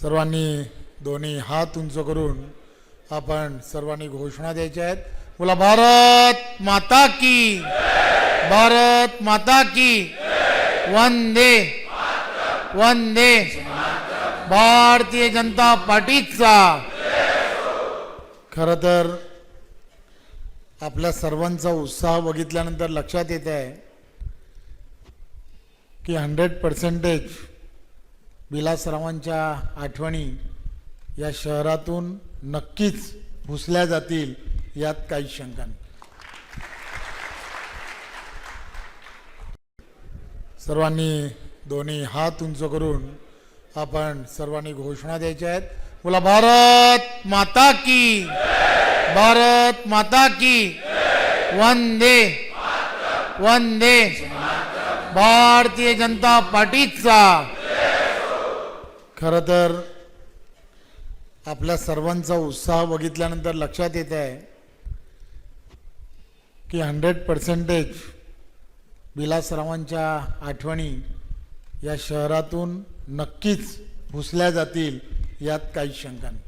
सर्वांनी दोन्ही हात उंच करून आपण सर्वांनी घोषणा द्यायच्या आहेत. बोला भारत माता की भारत माता की वंदे वंदे भारतीय जनता पार्टीचा खरं तर आपल्या सर्वांचा उत्साह बघितल्यानंतर लक्षात येत आहे की हंड्रेड पर्सेंटेज विलासरावांच्या आठवणी या शहरातून नक्कीच भुसल्या जातील यात काही शंका नाही. सर्वांनी दोन्ही हात उंच करून आपण सर्वांनी घोषणा द्यायच्या आहेत. बोला भारत माता की भारत माता की वंदे वंदे भारतीय जनता पार्टीचा खरं तर आपल्या सर्वांचा उत्साह बघितल्यानंतर लक्षात येत आहे की हंड्रेड पर्सेंटेज विलासरावांच्या आठवणी या शहरातून नक्कीच भुसल्या जातील यात काही शंका नाही.